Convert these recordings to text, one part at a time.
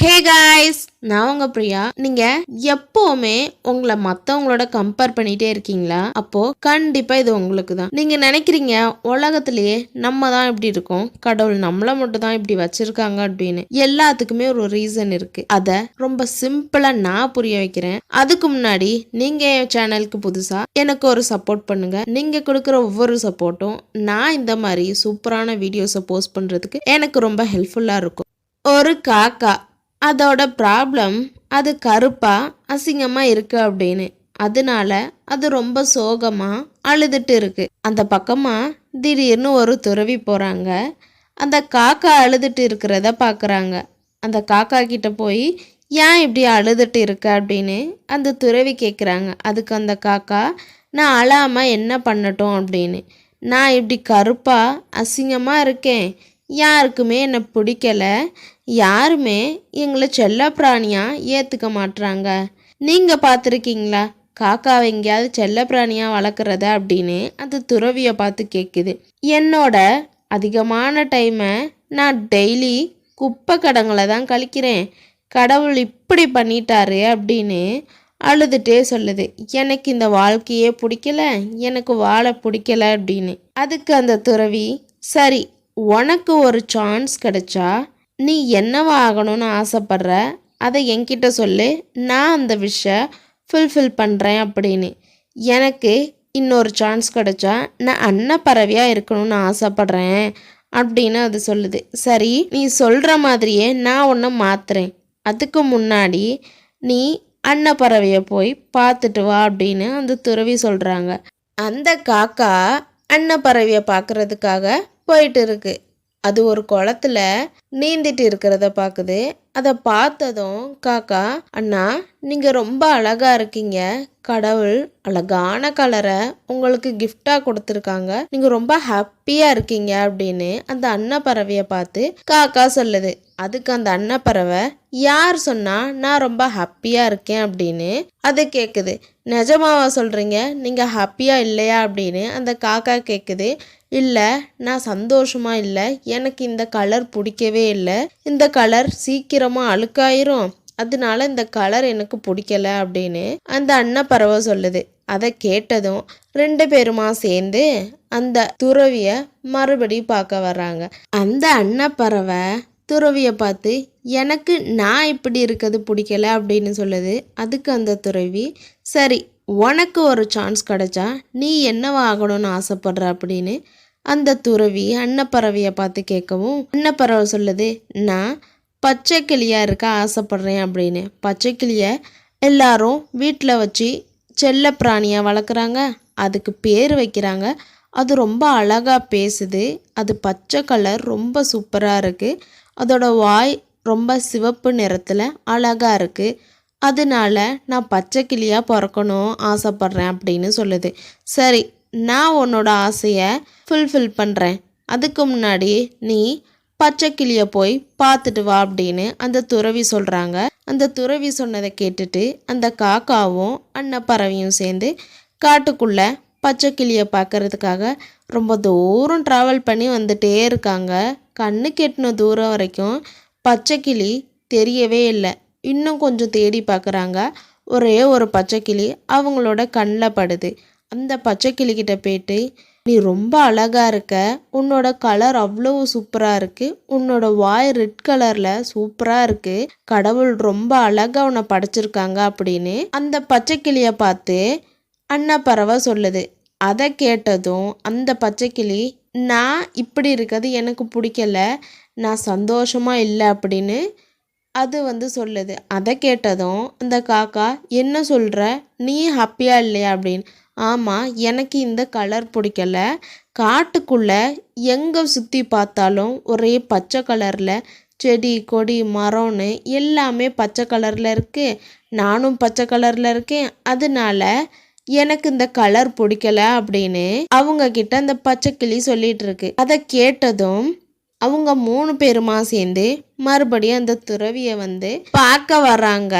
Hey guys நான் உங்க பிரியா. நீங்க எப்பவுமே உங்களை மத்தவங்களோட கம்பேர் பண்ணிட்டே இருக்கீங்களா? அப்போ கண்டிப்பா இது உங்களுக்கு தான் நீங்க நினைக்கிறீங்க உலகத்திலேயே நம்ம தான் இப்படி இருக்கோம். கடவுள் நம்மள மட்டும் தான் இப்படி வச்சிருக்காங்க அப்படின்னு. எல்லாத்துக்குமே ஒரு ரீசன் இருக்கு. அத ரொம்ப சிம்பிளா நான் புரிய வைக்கிறேன். அதுக்கு முன்னாடி நீங்க என் சேனலுக்கு புதுசா எனக்கு ஒரு சப்போர்ட் பண்ணுங்க. நீங்க கொடுக்குற ஒவ்வொரு சப்போர்ட்டும் நான் இந்த மாதிரி சூப்பரான வீடியோஸை போஸ்ட் பண்றதுக்கு எனக்கு ரொம்ப ஹெல்ப்ஃபுல்லா இருக்கும். ஒரு காக்கா அதோட ப்ராப்ளம் அது கருப்பாக அசிங்கமாக இருக்குது அப்படின்னு. அதனால அது ரொம்ப சோகமாக அழுதுட்டு இருக்கு. அந்த பக்கமாக திடீர்னு ஒரு துறவி போகிறாங்க அந்த காக்கா அழுதுட்டு இருக்கிறத பார்க்குறாங்க அந்த காக்கா கிட்ட போய் ஏன் இப்படி அழுதுட்டு இருக்க? அப்படின்னு அந்த துறவி கேட்குறாங்க அதுக்கு அந்த காக்கா நான் அழாமல் என்ன பண்ணட்டும்? அப்படின்னு. நான் இப்படி கருப்பாக அசிங்கமாக இருக்கேன். யாருக்குமே என்னை பிடிக்கல. யாருமே எங்களை செல்ல பிராணியாக ஏற்றுக்க மாட்றாங்க. நீங்கள் பார்த்துருக்கீங்களா காக்காவை எங்கேயாவது செல்ல பிராணியாக வளர்க்குறத அப்படின்னு அந்த துறவியை பார்த்து கேட்குது என்னோட அதிகமான டைமை நான் டெய்லி குப்பை கடங்களை தான் கழிக்கிறேன். கடவுள் இப்படி பண்ணிட்டாரு அப்படின்னு அழுதுட்டே சொல்லுது. எனக்கு இந்த வாழ்க்கையே பிடிக்கல. எனக்கு வாழ பிடிக்கல அப்படின்னு. அதுக்கு அந்த துறவி சரி உனக்கு ஒரு சான்ஸ் கிடைச்சா நீ என்னவா ஆகணும்னு ஆசைப்பட்ற? அதை என்கிட்ட சொல்லு. நான் அந்த விஷயம் ஃபுல்ஃபில் பண்ணுறேன் அப்படின்னு. எனக்கு இன்னொரு சான்ஸ் கிடைச்சா நான் அன்னப்பறவையாக இருக்கணும்னு ஆசைப்படுறேன் அப்படின்னு அது சொல்லுது. சரி நீ சொல்கிற மாதிரியே நான் ஒன்று மாத்துறேன். அதுக்கு முன்னாடி நீ அன்னப்பறவையை போய் பார்த்துட்டு வா அப்படின்னு அந்த துறவி சொல்கிறாங்க அந்த காக்கா அன்னப்பறவையை பார்க்குறதுக்காக போயிட்டு இருக்கு அது ஒரு குளத்துல நீந்திட்டு இருக்கிறத பார்க்குது அதை பார்த்ததும் காக்கா அண்ணா நீங்கள் ரொம்ப அழகா இருக்கீங்க. கடவுள் அழகான கலரை உங்களுக்கு கிஃப்டாக கொடுத்துருக்காங்க. நீங்கள் ரொம்ப ஹாப்பியாக இருக்கீங்க அப்படின்னு அந்த அன்னப்பறவையை பார்த்து காக்கா சொல்லுது. அதுக்கு அந்த அன்னப்பறவை யார் சொன்னால் நான் ரொம்ப ஹாப்பியாக இருக்கேன் அப்படின்னு அது கேட்குது நிஜமாவா சொல்கிறீங்க நீங்கள் ஹாப்பியாக இல்லையா? அப்படின்னு அந்த காக்கா கேட்குது இல்லை நான் சந்தோஷமாக இல்லை. எனக்கு இந்த கலர் பிடிக்கவே இல்லை. இந்த கலர் சீக்கிரமாக அழுக்காயிரும். அதனால இந்த கலர் எனக்கு பிடிக்கல அப்படின்னு அந்த அன்னப்பறவை சொல்லுது. அதை கேட்டதும் ரெண்டு பேருமா சேர்ந்து அந்த துறவிய மறுபடியும் பார்க்க வர்றாங்க. அந்த அன்னப்பறவை துறவியை பார்த்து எனக்கு நான் இப்படி இருக்கிறது பிடிக்கல அப்படின்னு சொல்லுது. அதுக்கு அந்த துறவி சரி உனக்கு ஒரு சான்ஸ் கிடைச்சா நீ என்னவா ஆகணும்னு ஆசைப்படுற அப்படின்னு அந்த துறவி அன்னப்பறவையை பார்த்து கேட்கவும் அன்னப்பறவை சொல்லுது நான் பச்சை கிளியாக இருக்க ஆசைப்பட்றேன் அப்படின்னு. பச்சை கிளியை எல்லாரும் வீட்டில் வச்சு செல்ல பிராணியாக வளர்க்குறாங்க. அதுக்கு பேர் வைக்கிறாங்க. அது ரொம்ப அழகாக பேசுது. அது பச்சை கலர் ரொம்ப சூப்பராக இருக்குது அதோட வாய் ரொம்ப சிவப்பு நிறத்தில் அழகாக இருக்குது அதனால நான் பச்சை கிளியாக பிறக்கணும் ஆசைப்பட்றேன் அப்படின்னு சொல்லுது. சரி நான் உன்னோட ஆசையை ஃபுல்ஃபில் பண்ணுறேன் அதுக்கு முன்னாடி நீ பச்சை கிளியை போய் பார்த்துட்டு வா அப்படின்னு அந்த துறவி சொல்கிறாங்க அந்த துறவி சொன்னதை கேட்டுட்டு அந்த காக்காவும் அன்னப்பறவையும் சேர்ந்து காட்டுக்குள்ளே பச்சை கிளியை பார்க்கறதுக்காக ரொம்ப தூரம் ட்ராவல் பண்ணி வந்துட்டே இருக்காங்க. கண்ணு கெட்டின தூரம் வரைக்கும் பச்சை கிளி தெரியவே இல்லை. இன்னும் கொஞ்சம் தேடி பார்க்குறாங்க. ஒரே ஒரு பச்சைக்கிளி அவங்களோட கண்ணில் படுது. அந்த பச்சைக்கிளிக்கிட்ட போயிட்டு நீ ரொம்ப அழகாக இருக்க. உன்னோட கலர் அவ்வளவு சூப்பராக இருக்குது உன்னோட வாய் ரெட் கலரில் சூப்பராக இருக்குது கடவுள் ரொம்ப அழகாக உன்னை படைச்சிருக்காங்க அப்படின்னு அந்த பச்சைக்கிளியை பார்த்து அண்ணா பறவை சொல்லுது. அதை கேட்டதும் அந்த பச்சைக்கிளி நான் இப்படி இருக்கிறது எனக்கு பிடிக்கல. நான் சந்தோஷமாக இல்லை அப்படின்னு அது வந்து சொல்லுது. அதை கேட்டதும் அந்த காக்கா என்ன சொல்கிற நீ ஹாப்பியாக இல்லையா? அப்படின்னு. ஆமாம் எனக்கு இந்த கலர் பிடிக்கல. காட்டுக்குள்ளே எங்கே சுற்றி பார்த்தாலும் ஒரே பச்சை கலரில் செடி கொடி மரம்னு எல்லாமே பச்சை கலரில் இருக்குது நானும் பச்சை கலரில் இருக்கேன். அதனால எனக்கு இந்த கலர் பிடிக்கல அப்படின்னு அவங்க கிட்ட அந்த பச்சை கிளி சொல்லிட்டு இருக்கு. அதை கேட்டதும் அவங்க மூணு பேருமா சேர்ந்து மறுபடியும் அந்த துறவியை வந்து பார்க்க வர்றாங்க.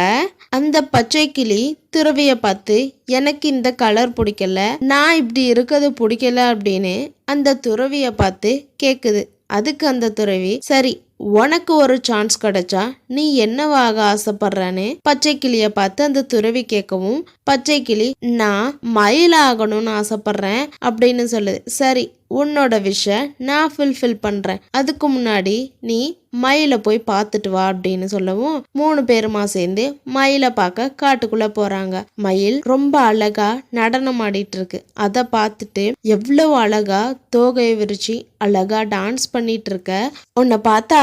அந்த பச்சை கிளி துறவியை பார்த்து எனக்கு இந்த கலர் பிடிக்கல. நான் இப்படி இருக்கிறது பிடிக்கல அப்படின்னு அந்த துறவியை பார்த்து கேட்குது அதுக்கு அந்த துறவி சரி உனக்கு ஒரு சான்ஸ் கிடைச்சா நீ என்னவாக ஆசைப்படுறானே பச்சை கிளிய பார்த்து அந்த துறவி கேட்கவும் பச்சை கிளி நான் மயிலாகணும்னு ஆசைப்படுறேன் அப்படின்னு சொல்லுது சரி உன்னோட விஷ நான் ஃபுல்ஃபில் பண்றேன். அதுக்கு முன்னாடி நீ மயிலை போய் பார்த்துட்டு வா அப்படின்னு சொல்லவும் மூணு பேருமா சேர்ந்து மயிலை பார்க்க காட்டுக்குள்ள போறாங்க. மயில் ரொம்ப அழகா நடனம் ஆடிட்டு இருக்கு அதை பார்த்துட்டு எவ்வளவு அழகா தோகையை விரிச்சு அழகா டான்ஸ் பண்ணிட்டு இருக்க உன்னை பார்த்தா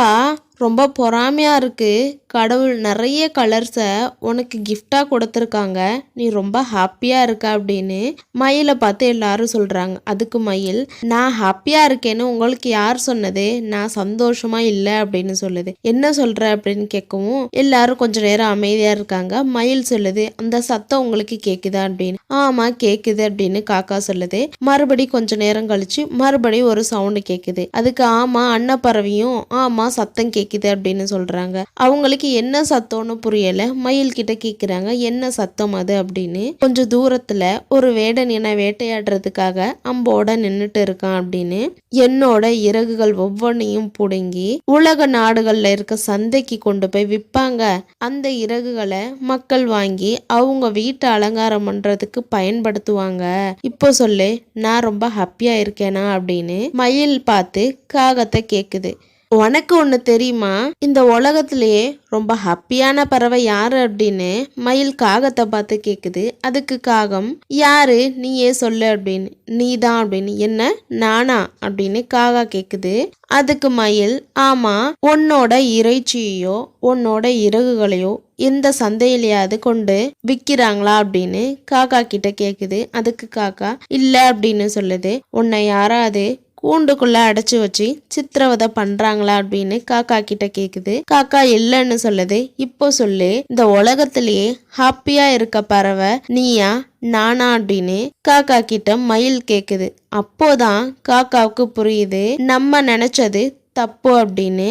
ரொம்ப பொறாமையா இருக்கு. கடவுள் நிறைய கலர்ஸை உனக்கு கிஃப்டாக கொடுத்துருக்காங்க. நீ ரொம்ப ஹாப்பியாக இருக்க அப்படின்னு மயிலை பார்த்து எல்லாரும் சொல்கிறாங்க அதுக்கு மயில் நான் ஹாப்பியாக இருக்கேன்னு உங்களுக்கு யார் சொன்னது? நான் சந்தோஷமாக இல்லை அப்படின்னு சொல்லுது. என்ன சொல்கிற அப்படின்னு கேட்கவும் எல்லாரும் கொஞ்சம் நேரம் அமைதியாக இருக்காங்க. மயில் சொல்லுது அந்த சத்தம் உங்களுக்கு கேட்குதா அப்படின்னு. ஆமாம் கேட்குது அப்படின்னு காக்கா சொல்லுது. மறுபடி கொஞ்ச நேரம் கழிச்சு மறுபடியும் ஒரு சவுண்டு கேட்குது அதுக்கு ஆமாம் அன்னப்பறவையும் ஆமாம் சத்தம் கேட்குது அப்படின்னு சொல்கிறாங்க அவங்களுக்கு என்ன சத்தம்னு புரியல. மயில் கிட்ட கேக்குறாங்க என்ன சத்தம் அது? அப்படின்னு. கொஞ்சம் தூரத்துல ஒரு வேடன் என்னை வேட்டையாடுறதுக்காக அம்போட நின்னுட்டு இருக்கான் அப்படின்னு. என்னோட இறகுகள் ஒவ்வொன்றையும் புடுங்கி உலக நாடுகள்ல இருக்க சந்தைக்கு கொண்டு போய் விற்பாங்க அந்த இறகுகளை மக்கள் வாங்கி அவங்க வீட்டை அலங்காரம் பண்றதுக்கு பயன்படுத்துவாங்க. இப்போ சொல்லு நான் ரொம்ப ஹாப்பியா இருக்கேனா அப்படின்னு மயில் பார்த்து காகத்தை கேக்குது. உனக்கு ஒன்று தெரியுமா? இந்த உலகத்திலேயே ரொம்ப ஹாப்பியான பறவை யாரு அப்படின்னு? மயில் காகத்தை பார்த்து கேட்குது அதுக்கு காகம் யாரு? நீயே சொல்லு அப்படின்னு. நீ தான் அப்படின்னு. என்ன? நானா? அப்படின்னு காகா கேட்குது அதுக்கு மயில் ஆமா உன்னோட இறைச்சியையோ உன்னோட இறகுகளையோ எந்த சந்தையிலையாவது கொண்டு விற்கிறாங்களா அப்படின்னு காக்கா கிட்ட கேக்குது. அதுக்கு காக்கா இல்ல அப்படின்னு சொல்லுது. உன்னை யாராவது கூண்டுக்குள்ள அடைச்சு வச்சு சித்திரவதை பண்றாங்களா அப்படின்னு காக்கா கிட்ட கேக்குது. காக்கா இல்லைன்னு சொல்லுது. இப்போ சொல்லு இந்த உலகத்திலேயே ஹாப்பியா இருக்க பறவை நீயா நானா அப்படின்னு காக்கா கிட்ட மயில் கேக்குது. அப்போதான் காக்காவுக்கு புரியுது நம்ம நினைச்சது தப்பு அப்படின்னு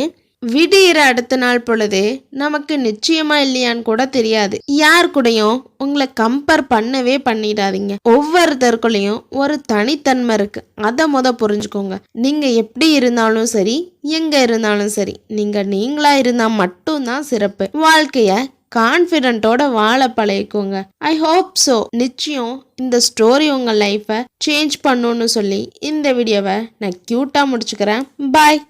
விடியிற அடுத்த நாள் பொழுது நமக்கு நிச்சயமா இல்லையான்னு கூட தெரியாது. யார் கூடயும் உங்களை கம்பேர் பண்ணவே பண்ணிடாதீங்க. ஒவ்வொருத்தருக்குள்ளேயும் ஒரு தனித்தன்மை இருக்கு. அதை முத புரிஞ்சுக்கோங்க. நீங்க எப்படி இருந்தாலும் சரி எங்க இருந்தாலும் சரி நீங்க நீங்களா இருந்தா மட்டும்தான் சிறப்பு. வாழ்க்கைய கான்ஃபிடென்ட்டோட வாழ பழகிக்கோங்க. ஐ ஹோப் ஸோ நிச்சயம் இந்த ஸ்டோரி உங்கள் லைஃப்பை சேஞ்ச் பண்ணுன்னு சொல்லி இந்த வீடியோவை நான் க்யூட்டாக முடிச்சுக்கிறேன். பாய்